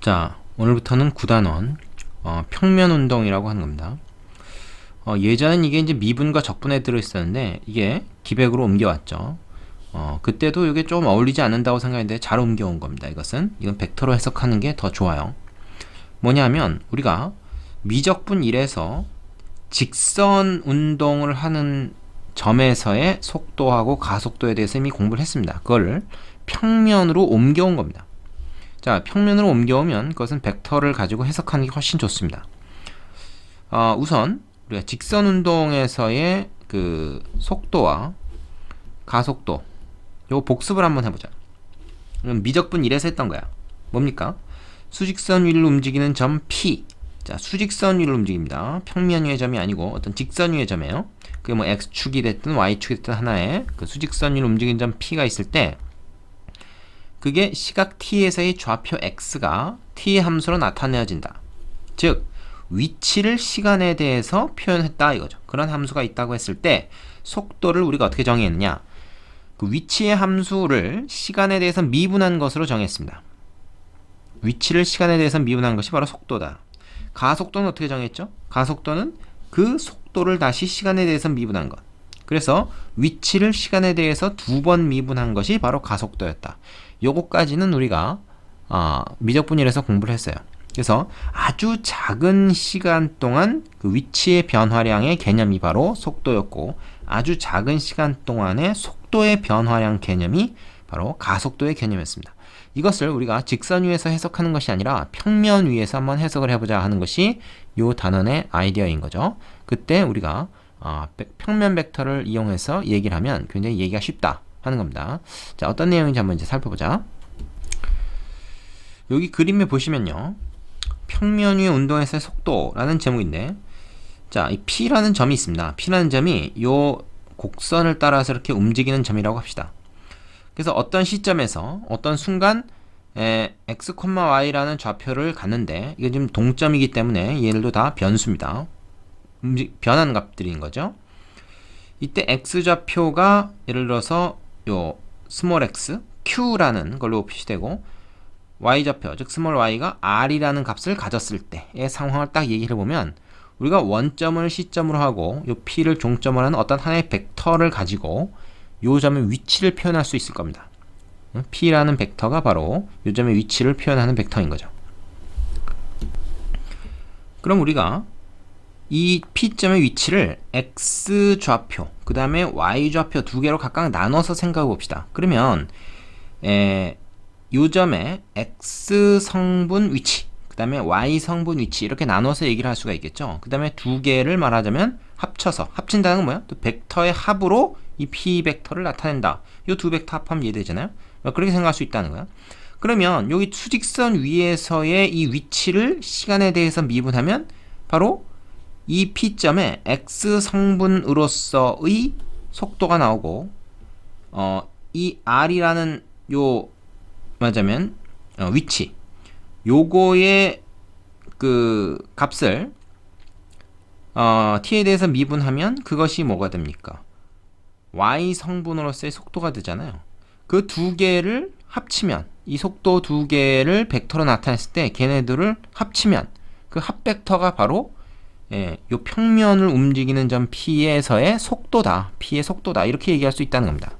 자, 오늘부터는 9단원 어, 평면 운동이라고 하는 겁니다. 어, 예전엔 이게 이제 미분과 적분에 들어있었는데 이게 기백으로 옮겨왔죠. 어, 그때도 이게 좀 어울리지 않는다고 생각했는데 잘 옮겨온 겁니다. 이것은 이건 벡터로 해석하는 게 더 좋아요. 뭐냐면 우리가 미적분 1에서 직선 운동을 하는 점에서의 속도하고 가속도에 대해서 이미 공부를 했습니다. 그거를 평면으로 옮겨온 겁니다. 자, 평면으로 옮겨오면 그것은 벡터를 가지고 해석하는 게 훨씬 좋습니다. 어, 우선 우리가 직선 운동에서의 그 속도와 가속도 요 복습을 한번 해보자. 미적분 1에서 했던 거야. 뭡니까? 수직선 위를 움직이는 점 P. 자, 수직선 위를 움직입니다. 평면 위의 점이 아니고 어떤 직선 위의 점이에요. 그게 뭐 x축이 됐든 y축이 됐든 하나의 그 수직선 위를 움직이는 점 P가 있을 때 그게 시각 t에서의 좌표 x가 t의 함수로 나타내어진다. 즉 위치를 시간에 대해서 표현했다 이거죠. 그런 함수가 있다고 했을 때 속도를 우리가 어떻게 정의했느냐? 그 위치의 함수를 시간에 대해서 미분한 것으로 정했습니다. 위치를 시간에 대해서 미분한 것이 바로 속도다. 가속도는 어떻게 정했죠? 가속도는 그 속도를 다시 시간에 대해서 미분한 것. 그래서 위치를 시간에 대해서 두 번 미분한 것이 바로 가속도였다. 요거까지는 우리가 어, 미적분일에서 공부를 했어요. 그래서 아주 작은 시간 동안 그 위치의 변화량의 개념이 바로 속도였고 아주 작은 시간 동안의 속도의 변화량 개념이 바로 가속도의 개념이었습니다. 이것을 우리가 직선 위에서 해석하는 것이 아니라 평면 위에서 한번 해석을 해보자 하는 것이 이 단원의 아이디어인 거죠. 그때 우리가 어, 평면 벡터를 이용해서 얘기를 하면 굉장히 얘기가 쉽다 하는 겁니다. 자, 어떤 내용인지 한번 이제 살펴보자. 여기 그림에 보시면요. 평면 위의 운동에서의 속도라는 제목인데 자, 이 P라는 점이 있습니다. P라는 점이 요 곡선을 따라서 이렇게 움직이는 점이라고 합시다. 그래서 어떤 시점에서 어떤 순간 에, x, y라는 좌표를 갔는데 이게 지금 동점이기 때문에 얘들도 다 변수입니다. 변한 값들인 거죠. 이때 x 좌표가 예를 들어서 요 스몰 x, q라는 걸로 표시되고 y 좌표, 즉 스몰 y가 r이라는 값을 가졌을 때의 상황을 딱 얘기를 해보면 우리가 원점을 시점으로 하고 요 p를 종점으로 하는 어떤 하나의 벡터를 가지고 요 점의 위치를 표현할 수 있을 겁니다. p라는 벡터가 바로 요 점의 위치를 표현하는 벡터인 거죠. 그럼 우리가 이 P점의 위치를 X 좌표, 그 다음에 Y 좌표 두 개로 각각 나눠서 생각해 봅시다. 그러면 에, 요 점의 X 성분 위치, 그 다음에 Y 성분 위치 이렇게 나눠서 얘기를 할 수가 있겠죠. 그 다음에 두 개를 말하자면 합쳐서 합친다는 건 뭐야? 또 벡터의 합으로 이 P 벡터를 나타낸다. 이 두 벡터 합하면 이해되잖아요. 그렇게 생각할 수 있다는 거야. 그러면 여기 수직선 위에서의 이 위치를 시간에 대해서 미분하면 바로 이 P점에 X 성분으로서의 속도가 나오고 어, 이 R이라는 요 맞으면 어, 위치 요거의 그 값을 어, t에 대해서 미분하면 그것이 뭐가 됩니까? y 성분으로서의 속도가 되잖아요. 그 두 개를 합치면 이 속도 두 개를 벡터로 나타냈을 때 걔네들을 합치면 그 합 벡터가 바로 예, 요 평면을 움직이는 점 P에서의 속도다. P의 속도다. 이렇게 얘기할 수 있다는 겁니다.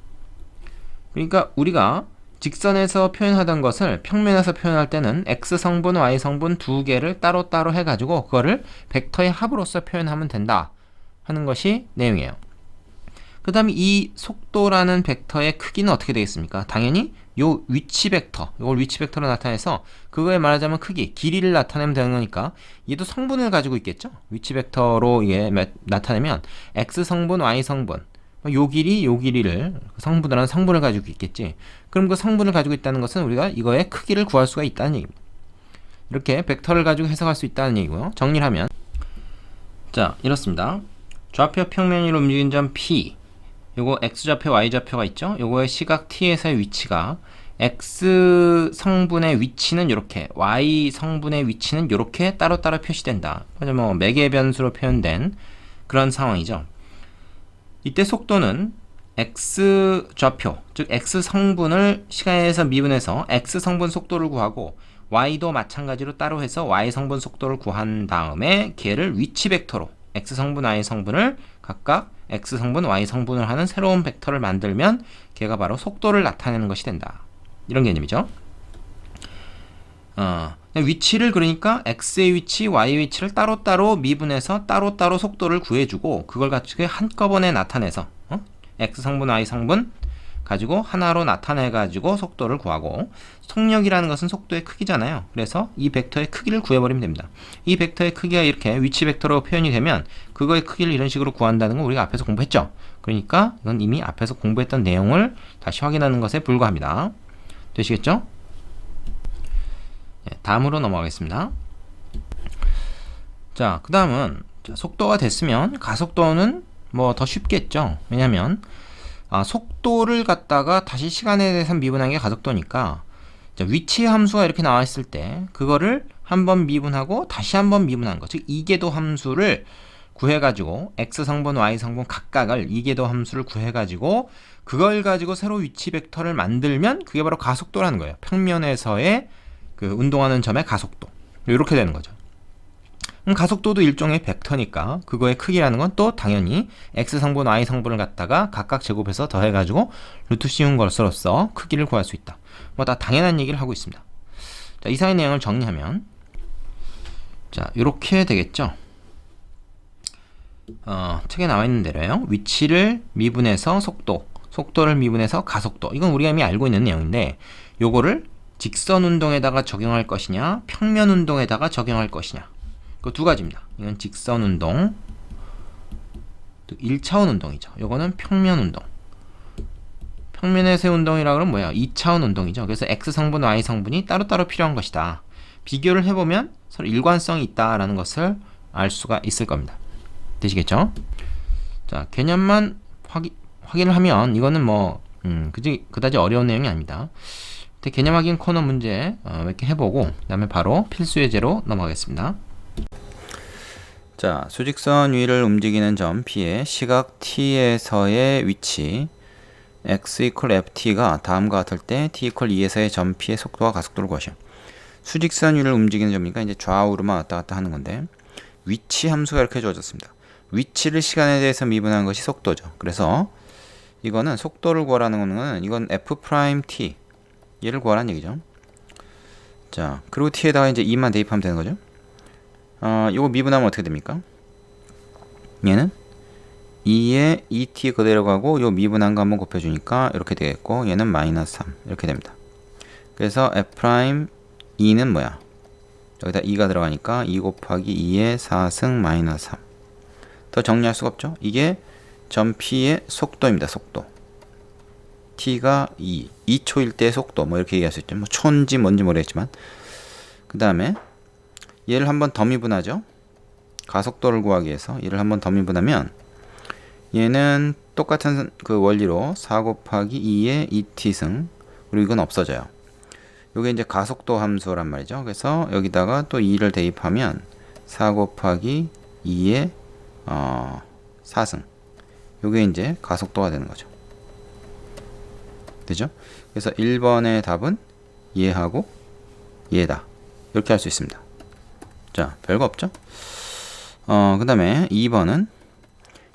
그러니까 우리가 직선에서 표현하던 것을 평면에서 표현할 때는 x 성분, y 성분 두 개를 따로따로 해가지고 그거를 벡터의 합으로서 표현하면 된다 하는 것이 내용이에요. 그 다음에 이 속도라는 벡터의 크기는 어떻게 되겠습니까? 당연히 요 위치 벡터, 이걸 위치 벡터로 나타내서 그거에 말하자면 크기, 길이를 나타내면 되는 거니까 얘도 성분을 가지고 있겠죠? 위치 벡터로 이게 나타내면 x 성분, y 성분 요 길이 요 길이를 성분이라는 성분을 가지고 있겠지. 그럼 그 성분을 가지고 있다는 것은 우리가 이거의 크기를 구할 수가 있다는 얘기입니다. 이렇게 벡터를 가지고 해석할 수 있다는 얘기고요. 정리를 하면 자 이렇습니다. 좌표 평면 위로 움직이는 점 P 요거 x좌표 y좌표가 있죠. 요거의 시각 t에서의 위치가 x 성분의 위치는 이렇게 y 성분의 위치는 이렇게 따로따로 표시된다. 그래서 뭐 매개 변수로 표현된 그런 상황이죠. 이때 속도는 x 좌표, 즉 x 성분을 시간에서 미분해서 x 성분 속도를 구하고 y도 마찬가지로 따로 해서 y 성분 속도를 구한 다음에 걔를 위치 벡터로 x 성분, y 성분을 각각 x 성분, y 성분을 하는 새로운 벡터를 만들면 걔가 바로 속도를 나타내는 것이 된다. 이런 개념이죠. 어, 위치를 그러니까 x의 위치, y의 위치를 따로따로 미분해서 따로따로 속도를 구해주고 그걸 가지고 한꺼번에 나타내서 어? x 성분, y 성분 가지고 하나로 나타내 가지고 속도를 구하고 속력이라는 것은 속도의 크기잖아요. 그래서 이 벡터의 크기를 구해버리면 됩니다. 이 벡터의 크기가 이렇게 위치 벡터로 표현이 되면 그거의 크기를 이런 식으로 구한다는 건 우리가 앞에서 공부했죠. 그러니까 이건 이미 앞에서 공부했던 내용을 다시 확인하는 것에 불과합니다. 되시겠죠? 네, 다음으로 넘어가겠습니다. 자, 그 다음은 속도가 됐으면 가속도는 뭐 더 쉽겠죠. 왜냐면 아, 속도를 갖다가 다시 시간에 대해서 미분한 게 가속도니까 위치 함수가 이렇게 나와 있을 때 그거를 한 번 미분하고 다시 한 번 미분한 거. 즉 이계도 함수를 구해 가지고 x 성분, y 성분 각각을 이계도 함수를 구해 가지고 그걸 가지고 새로 위치 벡터를 만들면 그게 바로 가속도라는 거예요. 평면에서의 그 운동하는 점의 가속도. 이렇게 되는 거죠. 그럼 가속도도 일종의 벡터니까 그거의 크기라는 건 또 당연히 x 성분, y 성분을 갖다가 각각 제곱해서 더해가지고 루트 씌운 것으로서 크기를 구할 수 있다. 뭐 다 당연한 얘기를 하고 있습니다. 자, 이상의 내용을 정리하면 자, 이렇게 되겠죠. 어, 책에 나와 있는 대로요. 위치를 미분해서 속도, 속도를 미분해서 가속도. 이건 우리가 이미 알고 있는 내용인데 요거를 직선 운동에다가 적용할 것이냐, 평면 운동에다가 적용할 것이냐. 그 두 가지입니다. 이건 직선 운동, 1차원 운동이죠. 요거는 평면 운동. 평면에서의 운동이라 그러면 뭐야? 2차원 운동이죠. 그래서 x 성분, y 성분이 따로따로 필요한 것이다. 비교를 해보면 서로 일관성이 있다라는 것을 알 수가 있을 겁니다. 되시겠죠? 자, 개념만 확인, 확인을 하면 이거는 뭐 음, 그지 그다지 어려운 내용이 아닙니다. 개념 확인 코너 문제 어, 몇 개 해보고 그다음에 바로 필수 예제로 넘어가겠습니다. 자, 수직선 위를 움직이는 점 P의 시각 T에서의 위치 x equal ft가 다음과 같을 때 t equal 2에서의 점 P의 속도와 가속도를 구하시오. 수직선 위를 움직이는 점이니까 이제 좌우로만 왔다 갔다 하는 건데 위치 함수가 이렇게 주어졌습니다. 위치를 시간에 대해서 미분한 것이 속도죠. 그래서 이거는 속도를 구하라는 거는 이건 f 프라임 t 얘를 구하라는 얘기죠. 자, 그리고 t에다가 이제 2만 대입하면 되는 거죠. 어, 이거 미분하면 어떻게 됩니까? 얘는 2에 2t 그대로 가고 요 미분한 거 한번 곱해주니까 이렇게 되겠고 얘는 마이너스 3 이렇게 됩니다. 그래서 f 프라임 2는 뭐야? 여기다 2가 들어가니까 2 곱하기 2의 4승 마이너스 3. 더 정리할 수가 없죠? 이게 점 P의 속도입니다. 속도. T가 2, 2초일 때 속도 뭐 이렇게 얘기할 수 있죠. 뭐 초인지 뭔지 모르겠지만 그 다음에 얘를 한번 더 미분하죠. 가속도를 구하기 위해서 얘를 한번 더 미분하면 얘는 똑같은 그 원리로 4 곱하기 2의 2t승 그리고 이건 없어져요. 요게 이제 가속도 함수란 말이죠. 그래서 여기다가 또 2를 대입하면 4 곱하기 2의 어, 4승 요게 이제 가속도가 되는 거죠. 되죠? 그래서 1번의 답은 얘하고 얘다. 이렇게 할 수 있습니다. 자, 별거 없죠? 어, 그 다음에 2번은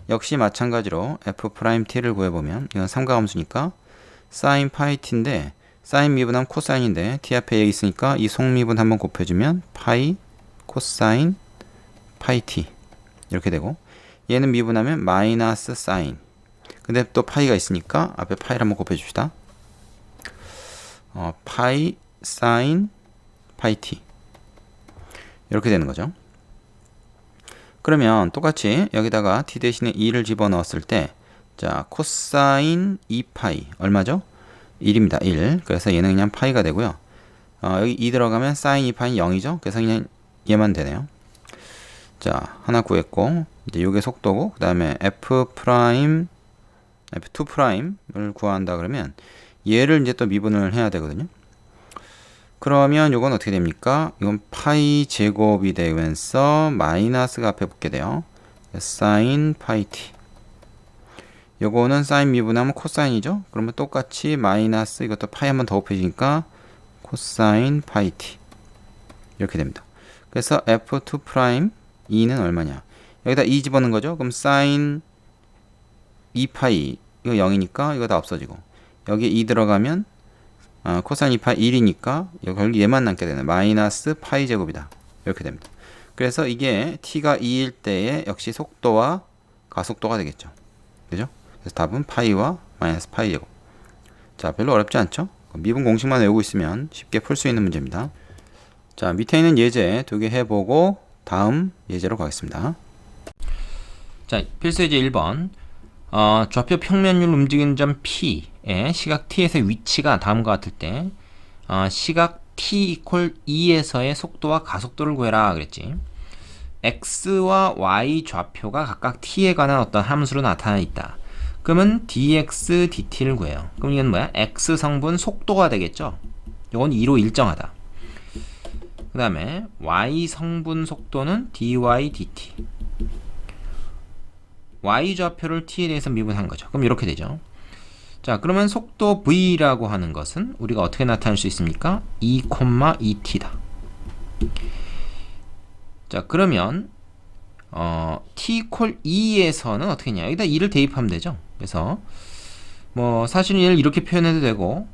역시 마찬가지로 f't를 구해보면 이건 삼각함수니까 sin 파이 t인데 사인 미분하면 코사인인데 t 앞에 얘 있으니까 이 속미분 한번 곱해주면 파이 코사인 파이 t 이렇게 되고 얘는 미분하면 마이너스 사인 근데 또 파이가 있으니까 앞에 파이를 한번 곱해줍시다 어, 파이 사인 파이 t 이렇게 되는 거죠 그러면 똑같이 여기다가 t 대신에 2를 집어넣었을 때 자, 코사인 2파이 얼마죠? 1입니다. 1. 그래서 얘는 그냥 파이가 되고요. 어, 여기 2 들어가면 사인 2파이 0이죠. 그래서 그냥 얘만 되네요. 자, 하나 구했고 이제 요게 속도고 그다음에 f 프라임 f2 프라임을 구한다 그러면 얘를 이제 또 미분을 해야 되거든요. 그러면 이건 어떻게 됩니까? 이건 파이 제곱이 되면서 마이너스가 앞에 붙게 돼요. 사인 파이 t. 요거는 사인 미분하면 코사인이죠? 그러면 똑같이 마이너스 이것도 파이 한 번 더 곱해지니까 코사인 파이 t. 이렇게 됩니다. 그래서 f2 프라임 2는 얼마냐? 여기다 2 집어넣은 거죠. 그럼 사인 2파이 이거 0이니까 이거 다 없어지고 여기 2 들어가면 어, 코사인 2파이 1이니까 여기 결국 얘만 남게 되는 마이너스 파이 제곱이다. 이렇게 됩니다. 그래서 이게 t가 2일 때의 역시 속도와 가속도가 되겠죠. 그죠? 그래서 답은 파이와 마이너스 파이 제곱. 자, 별로 어렵지 않죠? 미분 공식만 외우고 있으면 쉽게 풀 수 있는 문제입니다. 자, 밑에 있는 예제 두 개 해보고 다음 예제로 가겠습니다. 자, 필수 예제 1번. 어, 좌표 평면율 움직이는 점 P의 시각 T에서의 위치가 다음과 같을 때 어, 시각 T 이퀄 2에서의 속도와 가속도를 구해라 그랬지. X와 Y 좌표가 각각 T에 관한 어떤 함수로 나타나 있다. 그러면 dx, dt를 구해요. 그럼 이건 뭐야? x 성분 속도가 되겠죠? 이건 2로 일정하다. 그 다음에 y 성분 속도는 dy, dt. y 좌표를 t에 대해서 미분한 거죠. 그럼 이렇게 되죠. 자, 그러면 속도 v라고 하는 것은 우리가 어떻게 나타낼 수 있습니까? 2,2t다. 자, 그러면 어, t 콜 2에서는 어떻게 했냐? 여기다 2를 대입하면 되죠. 그래서 뭐 사실은 얘를 이렇게 표현해도 되고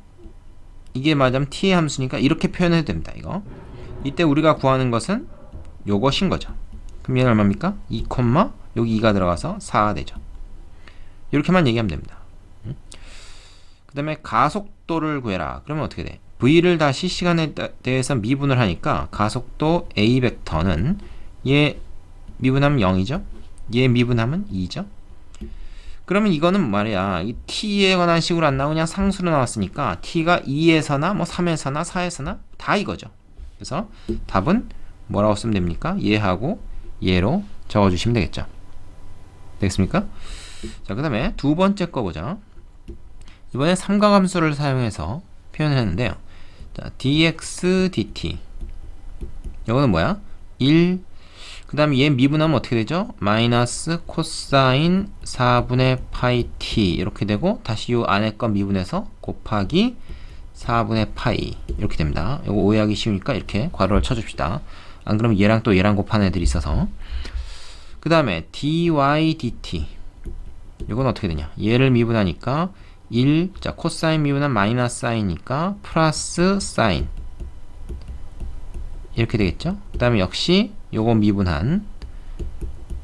이게 맞으면 t의 함수니까 이렇게 표현해도 됩니다. 이거. 이때 우리가 구하는 것은 요것인 거죠. 그럼 얘는 얼마입니까? 2, 여기 2가 들어가서 4가 되죠. 이렇게만 얘기하면 됩니다. 그 다음에 가속도를 구해라. 그러면 어떻게 돼? v를 다시 시간에 대해서 미분을 하니까 가속도 a 벡터는 얘 미분하면 0이죠? 얘 미분하면 2죠? 그러면 이거는 말이야. 이 t에 관한 식으로 안 그냥 상수로 나왔으니까 t가 2에서나 뭐 3에서나 4에서나 다 이거죠. 그래서 답은 뭐라고 쓰면 됩니까? 얘하고 얘로 적어주시면 되겠죠. 되겠습니까? 자, 그 다음에 두 번째 거 보자. 이번에 삼각함수를 사용해서 표현했는데요. 자, dx, dt. 이거는 뭐야? 1, 그 다음에 얘 미분하면 어떻게 되죠? 마이너스 코사인 4분의 파이 t 이렇게 되고 다시 요 안에 거 미분해서 곱하기 4분의 파이 이렇게 됩니다. 이거 오해하기 쉬우니까 이렇게 괄호를 쳐줍시다. 안 그러면 얘랑 또 얘랑 곱하는 애들이 있어서 그 다음에 dy dt 이건 어떻게 되냐? 얘를 미분하니까 1, 자 코사인 미분한 마이너스 사인이니까 플러스 사인 이렇게 되겠죠? 그 다음에 역시 요거 미분한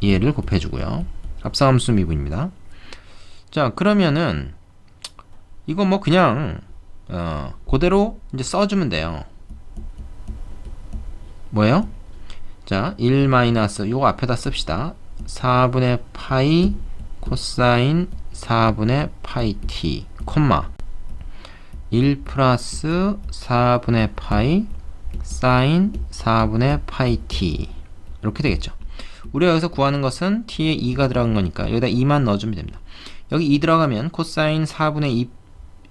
얘를 곱해주고요. 합성함수 미분입니다. 자 그러면은 이거 뭐 그냥 어, 그대로 이제 써주면 돼요. 뭐예요? 자, 1 마이너스 요거 앞에다 씁시다. 4분의 파이 코사인 4분의 파이 t 콤마 1 플러스 4분의 파이 사인 4분의 파이 t 이렇게 되겠죠. 우리가 여기서 구하는 것은 t에 2가 들어간 거니까 여기다 2만 넣어주면 됩니다. 여기 2 들어가면 코사인 4분의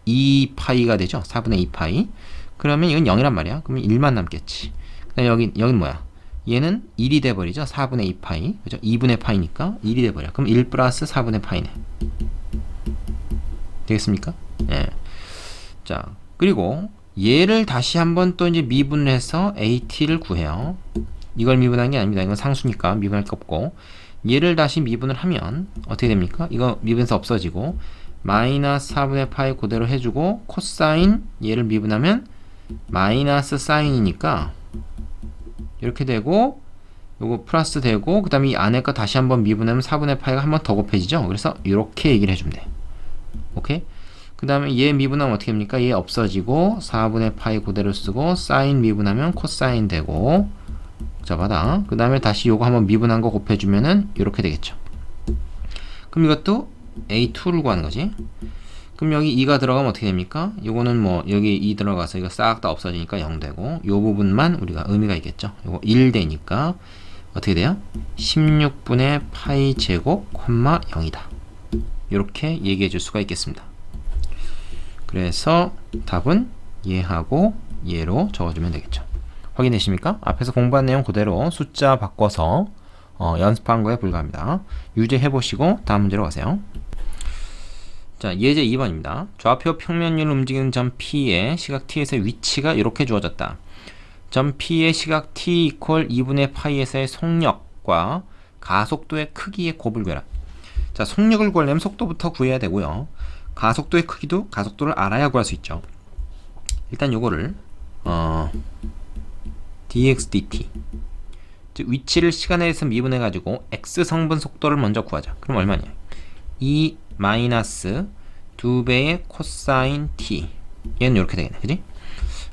2, 2 파이가 되죠. 4분의 2 파이. 그러면 이건 0이란 말이야. 그러면 1만 남겠지. 그다음 여기 여긴 뭐야? 얘는 1이 돼 버리죠. 4분의 2 파이. 그죠? 2분의 파이니까 1이 돼 버려. 그럼 1 플러스 4분의 파이네. 되겠습니까? 예. 자, 그리고 얘를 다시 한번 또 이제 미분해서 AT를 구해요. 이걸 미분한 게 아닙니다. 이건 상수니까 미분할 게 없고 얘를 다시 미분을 하면 어떻게 됩니까? 이거 미분해서 없어지고 마이너스 4분의 파이 그대로 해주고 코사인 얘를 미분하면 마이너스 사인이니까 이렇게 되고 요거 플러스 되고 그 다음에 이 안에 거 다시 한번 미분하면 4분의 파이가 한 번 더 곱해지죠? 그래서 이렇게 얘기를 해주면 돼 오케이? 그 다음에 얘 미분하면 어떻게 됩니까? 얘 없어지고 4분의 파이 그대로 쓰고 사인 미분하면 코사인 되고 자 받아 그 다음에 다시 요거 한번 미분한 거 곱해주면은 이렇게 되겠죠. 그럼 이것도 A2를 구하는 거지 그럼 여기 2가 들어가면 어떻게 됩니까? 요거는 뭐 여기 2 들어가서 이거 싹 다 없어지니까 0 되고 요 부분만 우리가 의미가 있겠죠 요거 1 되니까 어떻게 돼요? 16분의 파이 제곱 콤마 0이다 이렇게 얘기해 줄 수가 있겠습니다 그래서 답은 얘하고 얘로 적어주면 되겠죠. 확인되십니까? 앞에서 공부한 내용 그대로 숫자 바꿔서 어, 연습한 거에 불과합니다. 유제해 보시고 다음 문제로 가세요. 자, 예제 2번입니다. 좌표 평면율 움직이는 점 P의 시각 T에서의 위치가 이렇게 주어졌다. 점 P의 시각 t 이퀄 2분의 파이에서의 속력과 가속도의 크기의 곱을 구해라. 자, 속력을 구하려면 속도부터 구해야 되고요. 가속도의 크기도 가속도를 알아야 구할 수 있죠. 일단 요거를 어, dx dt 즉 위치를 시간에 의해서 미분해 가지고 x 성분 속도를 먼저 구하자. 그럼 얼마냐? 2 마이너스 2배의 코사인 t 얘는 이렇게 되겠네. 그지?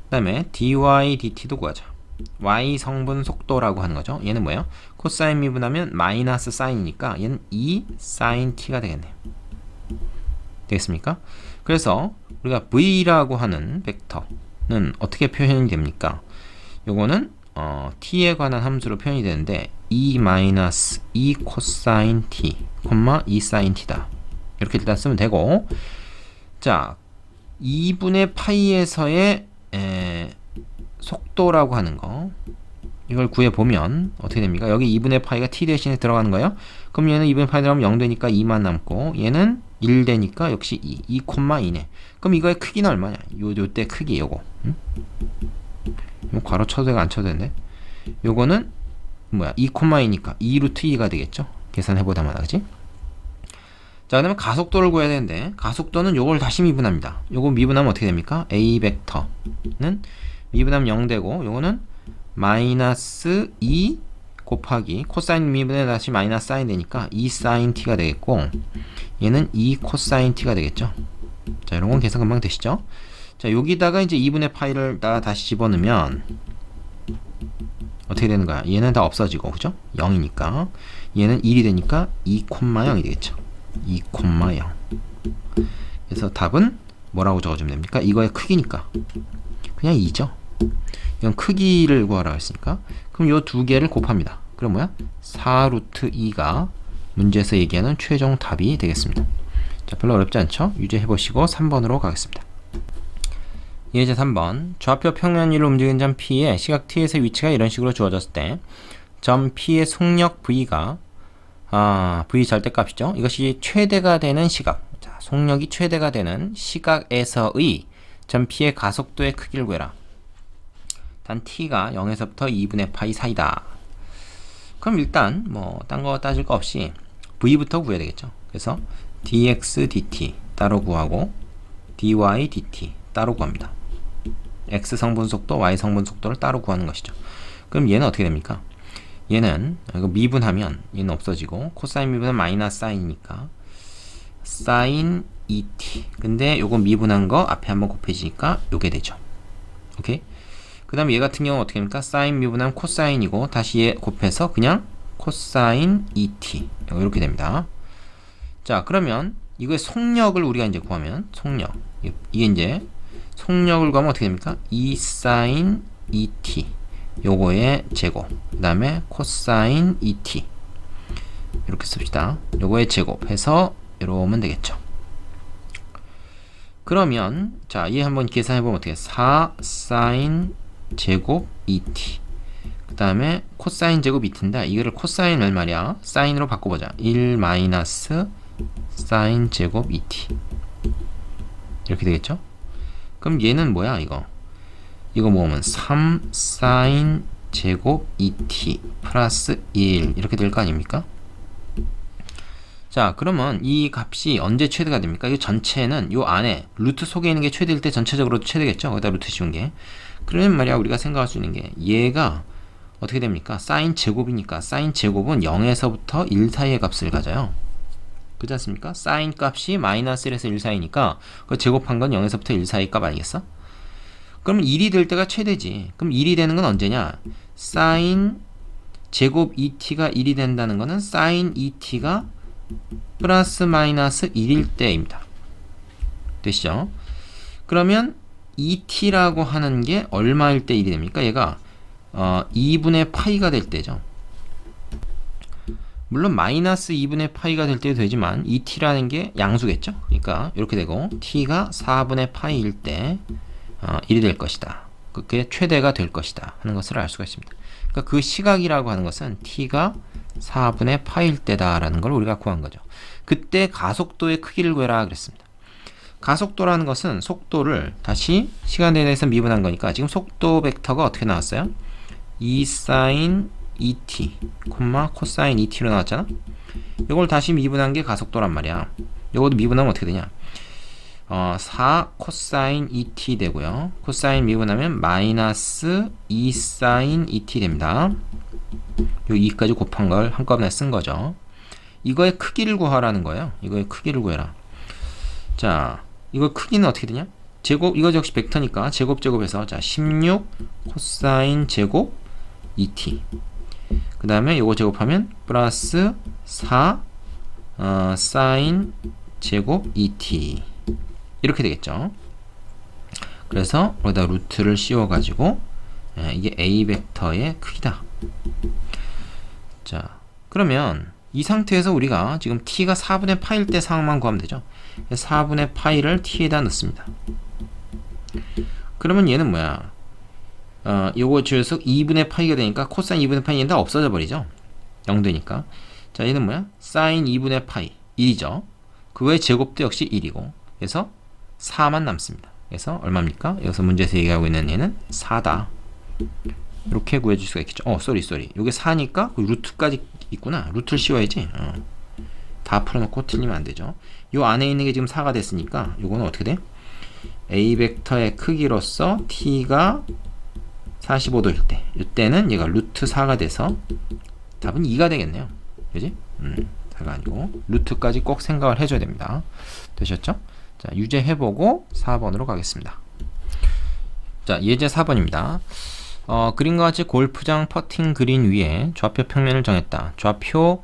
그 다음에 dy dt도 구하자. y 성분 속도라고 하는 거죠. 얘는 뭐예요? 코사인 미분하면 마이너스 사인이니까 얘는 2 사인 t가 되겠네요. 되겠습니까? 그래서 우리가 v라고 하는 벡터는 어떻게 표현이 됩니까? 요거는 어, t에 관한 함수로 표현이 되는데 2 마이너스 2 코사인 t, 2 사인 t다. 이렇게 일단 쓰면 되고 자 2분의 파이에서의 에, 속도라고 하는 거 이걸 구해 보면 어떻게 됩니까? 여기 2분의 파이가 t 대신에 들어가는 거예요. 그럼 얘는 2분의 파이 들어가면 0 되니까 2만 남고 얘는 1 되니까 역시 2, 2 2네. 그럼 이거의 크기는 얼마냐? 요 요때 크기 요거. 응? 이거 괄호 쳐도 되고 안 쳐도 되는데. 요거는 뭐야? 2 2니까 2 루트 2가 되겠죠? 계산해 보다 마다 그지? 자, 그다음에 가속도를 구해야 되는데 가속도는 요걸 다시 미분합니다. 요거 미분하면 어떻게 됩니까? a 벡터는 미분하면 0 되고 요거는 마이너스 2 곱하기 코사인 미분에 다시 마이너스 사인 되니까 2 사인 t가 되겠고 얘는 2 코사인 t가 되겠죠. 자, 이런 건 계산 금방 되시죠? 자, 여기다가 이제 2분의 파이를 다 다시 집어넣으면 어떻게 되는 거야? 얘는 다 없어지고, 그죠? 0이니까. 얘는 1이 되니까 2,0이 되겠죠. 2,0. 그래서 답은 뭐라고 적어주면 됩니까? 이거의 크기니까. 그냥 2죠. 이건 크기를 구하라 했으니까. 그럼 요 두 개를 곱합니다. 그럼 뭐야? 4루트 2가 문제에서 얘기하는 최종 답이 되겠습니다. 자, 별로 어렵지 않죠? 유지해 보시고 3번으로 가겠습니다. 예제 3번. 좌표 평면 위로 움직이는 점 P의 시각 T에서 위치가 이런 식으로 주어졌을 때, 점 P의 속력 V가, 아, V 절대값이죠. 이것이 최대가 되는 시각. 자, 속력이 최대가 되는 시각에서의 점 P의 가속도의 크기를 구해라. 단 T가 0에서부터 2분의 파이 사이다. 그럼 일단, 뭐, 딴 거 따질 거 없이 V부터 구해야 되겠죠. 그래서 dx dt 따로 구하고 dy dt 따로 구합니다. x 성분 속도, y 성분 속도를 따로 구하는 것이죠. 그럼 얘는 어떻게 됩니까? 얘는 이거 미분하면 얘는 없어지고 코사인 미분은 마이너스 사인이니까 사인 2t. 근데 요거 미분한 거 앞에 한번 곱해지니까 요게 되죠. 오케이? 그 다음에 얘 같은 경우 어떻게 됩니까? 사인 미분하면 코사인이고 다시 얘 곱해서 그냥 코사인 2t 이렇게 됩니다. 자 그러면 이거의 속력을 우리가 이제 구하면 속력 이게 이제 속력을 구하면 어떻게 됩니까? 2 사인 2t 요거의 제곱 그 다음에 코사인 2t 이렇게 씁시다. 요거의 제곱 해서 이러면 되겠죠. 그러면 자얘 한번 계산해 보면 어떻게 4 사인 제곱 2t 그 다음에 코사인 제곱 2t인데 이거를 코사인을 말이야. 사인으로 바꿔보자. 1 마이너스 사인 제곱 2t 이렇게 되겠죠? 그럼 얘는 뭐야 이거? 이거 모으면 3 사인 제곱 2t 플러스 1 이렇게 될 거 아닙니까? 자 그러면 이 값이 언제 최대가 됩니까? 이 전체는 요 안에 루트 속에 있는 게 최대일 때 전체적으로 최대겠죠? 거기다 루트 씌운 게 그러면 말이야 우리가 생각할 수 있는 게 얘가 어떻게 됩니까? 사인 제곱이니까 사인 제곱은 0에서부터 1 사이의 값을 가져요 그렇지 않습니까? 사인 값이 마이너스 1에서 1 사이니까 그 제곱한 건 0에서부터 1 사이 값 아니겠어? 그럼 1이 될 때가 최대지. 그럼 1이 되는 건 언제냐? 사인 제곱 2t가 1이 된다는 거는 사인 2t가 플러스 마이너스 1일 때입니다. 되시죠? 그러면 2t라고 하는 게 얼마일 때 1이 됩니까? 얘가 어, 2분의 파이가 될 때죠. 물론 마이너스 2분의 파이가 될 때도 되지만 이 t라는 게 양수겠죠. 그러니까 이렇게 되고 t가 4분의 파이일 때 어, 1이 될 것이다. 그게 최대가 될 것이다 하는 것을 알 수가 있습니다. 그러니까 그 시각이라고 하는 것은 t가 4분의 파일 때다라는 걸 우리가 구한 거죠. 그때 가속도의 크기를 구해라 그랬습니다. 가속도라는 것은 속도를 다시 시간에 대해서 미분한 거니까 지금 속도 벡터가 어떻게 나왔어요? 2 sin et, 콤마 코사인 et로 나왔잖아. 이걸 다시 미분한 게 가속도란 말이야. 이것도 미분하면 어떻게 되냐? 어, 4 코사인 et 되고요. 코사인 미분하면 마이너스 2 sin et 됩니다. 요 2까지 곱한 걸 한꺼번에 쓴 거죠. 이거의 크기를 구하라는 거예요. 이거의 크기를 구해라. 자, 이거 크기는 어떻게 되냐? 제곱 이거 역시 벡터니까 제곱 제곱해서 자, 16 코사인 제곱 et. 그 다음에 요거 제곱하면 플러스 4 어, 사인 제곱 et. 이렇게 되겠죠. 그래서 여기다 루트를 씌워 가지고 예, 이게 a 벡터의 크기다. 자, 그러면 이 상태에서 우리가 지금 t가 4분의 파일 때 상황만 구하면 되죠. 4분의 파이를 t에다 넣습니다. 그러면 얘는 뭐야? 어, 요거 주에서 2분의 파이가 되니까 코사인 2분의 파이는 다 없어져 버리죠. 0 되니까. 자, 얘는 뭐야? 사인 2분의 파이 1이죠. 그거의 제곱도 역시 1이고. 그래서 4만 남습니다. 그래서 얼마입니까? 여기서 문제에서 얘기하고 있는 얘는 4다. 이렇게 구해줄 수가 있겠죠. 어, 쏘리, 쏘리. 요게 4니까 그 루트까지 있구나. 루트를 씌워야지. 어. 다 풀어놓고 틀리면 안 되죠. 요 안에 있는 게 지금 4가 됐으니까 요거는 어떻게 돼? a 벡터의 크기로서 t가 45도일 때 이때는 얘가 루트 4가 돼서 답은 2가 되겠네요. 그지? 음, 4가 아니고 루트까지 꼭 생각을 해줘야 됩니다. 되셨죠? 자, 유제 해보고 4번으로 가겠습니다. 자, 예제 4번입니다. 어, 그림과 같이 골프장 퍼팅 그린 위에 좌표 평면을 정했다. 좌표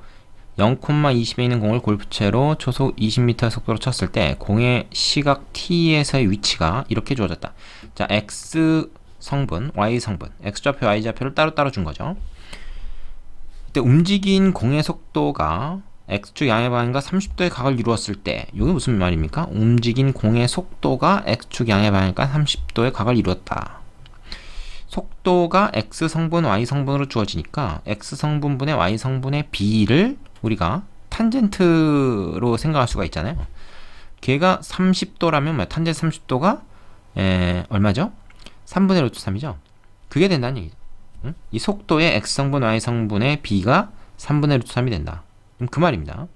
0,20에 있는 공을 골프채로 초속 20m 속도로 쳤을 때 공의 시각 t에서의 위치가 이렇게 주어졌다. 자, x 성분, y 성분, x 좌표, y 좌표를 따로따로 준 거죠. 이때 움직인 공의 속도가 x축 양의 방향과 30도의 각을 이루었을 때 이게 무슨 말입니까? 움직인 공의 속도가 x축 양의 방향과 30도의 각을 이루었다. 속도가 x 성분, y 성분으로 주어지니까 x 성분분의 y 성분의 비를 우리가 탄젠트로 생각할 수가 있잖아요. 걔가 30도라면 뭐야? 탄젠트 30도가 에, 얼마죠? 3분의 루트 3이죠. 그게 된다는 얘기죠. 응? 이 속도의 x 성분, y 성분의 b가 3분의 루트 3이 된다. 그럼 그 말입니다.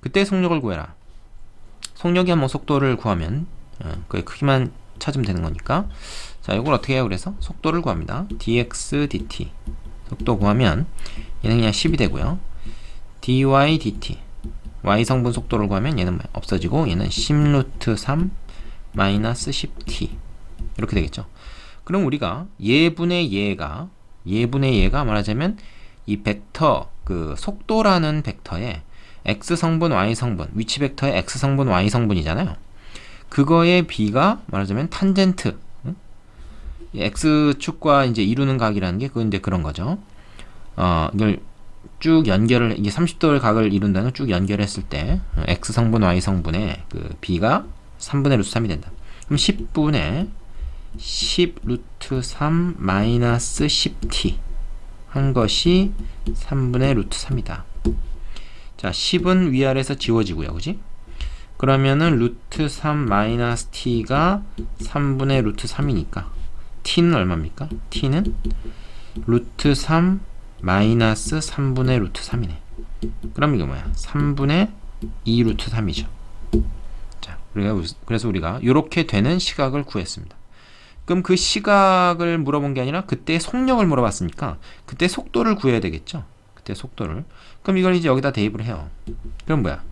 그때 속력을 구해라. 속력이 한번 속도를 구하면 어, 그 크기만 찾으면 되는 거니까. 자 이걸 어떻게 해요? 그래서 속도를 구합니다. dx dt. 속도 구하면 얘는 그냥 10이 되고요. dy dt. y 성분 속도를 구하면 얘는 뭐야? 없어지고 얘는 10루트 3 마이너스 10t 이렇게 되겠죠. 그럼 우리가 예분의 예가 예분의 예가 말하자면 이 벡터 그 속도라는 벡터에 x 성분 y 성분 위치 벡터의 x 성분 y 성분이잖아요 그거의 b가 말하자면 탄젠트 응? 이 x축과 이제 이루는 각이라는 게 그건 이제 그런 거죠. 어, 이걸 쭉 연결을 이게 30도의 각을 이룬다는 걸쭉 연결했을 때 어, x 성분 y 성분의 그 b가 3분의 루트 3이 된다. 그럼 10분의 10 루트 3 마이너스 10t 한 것이 3분의 루트 3이다. 자, 10은 위아래에서 지워지고요. 그지? 그러면은 루트 3 마이너스 t가 3분의 루트 3이니까 t는 얼마입니까? t는 루트 3 마이너스 3분의 루트 3이네. 그럼 이거 뭐야? 3분의 2 루트 3이죠. 자, 그래서 우리가 이렇게 되는 시각을 구했습니다. 그럼 그 시각을 물어본 게 아니라 그때 속력을 물어봤으니까 그때 속도를 구해야 되겠죠. 그때 속도를. 그럼 이걸 이제 여기다 대입을 해요. 그럼 뭐야?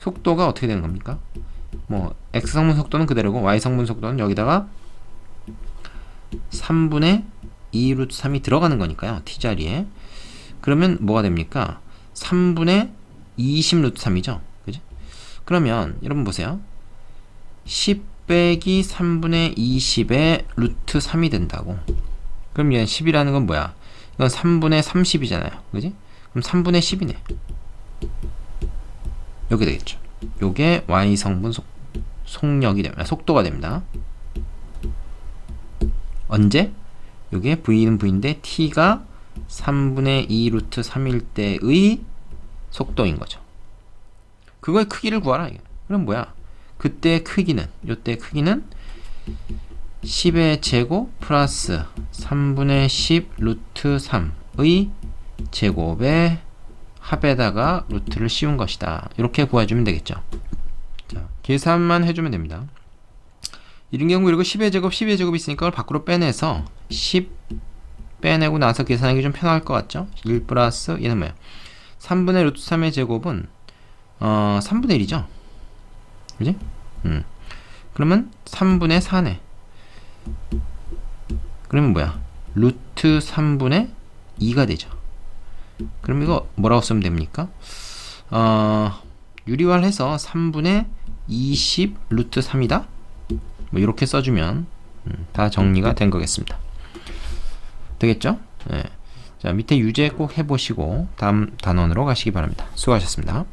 속도가 어떻게 되는 겁니까? 뭐 x 성분 속도는 그대로고 y 성분 속도는 여기다가 3분의 2 루트 3이 들어가는 거니까요. t 자리에. 그러면 뭐가 됩니까? 3분의 20 루트 3이죠. 그죠? 그러면 여러분 보세요. 10 빼기 3분의 20의 루트 3이 된다고. 그럼 얘 10이라는 건 뭐야? 이건 3분의 30이잖아요. 그지? 그럼 3분의 10이네. 이렇게 되겠죠. 요게 y 성분 속, 속력이 됩니다. 속도가 됩니다. 언제? 요게 v는 v인데 t가 3분의 2 루트 3일 때의 속도인 거죠. 그거의 크기를 구하라. 그럼 뭐야? 그때 크기는 요때 크기는 10의 제곱 플러스 3분의 10 루트 3의 제곱의 합에다가 루트를 씌운 것이다. 이렇게 구해주면 되겠죠. 자, 계산만 해주면 됩니다. 이런 경우 그리고 10의 제곱, 10의 제곱이 있으니까 그걸 밖으로 빼내서 10 빼내고 나서 계산하기 좀 편할 것 같죠? 1 플러스 얘는 뭐야? 3분의 루트 3의 제곱은 어 3분의 1이죠? 그지? 음. 그러면 3분의 4네. 그러면 뭐야? 루트 3분의 2가 되죠. 그럼 이거 뭐라고 쓰면 됩니까? 어, 유리화해서 3분의 20 루트 3이다? 뭐 이렇게 써주면 음, 다 정리가 된 거겠습니다. 되겠죠? 네. 자 밑에 유제 꼭 해보시고 다음 단원으로 가시기 바랍니다. 수고하셨습니다.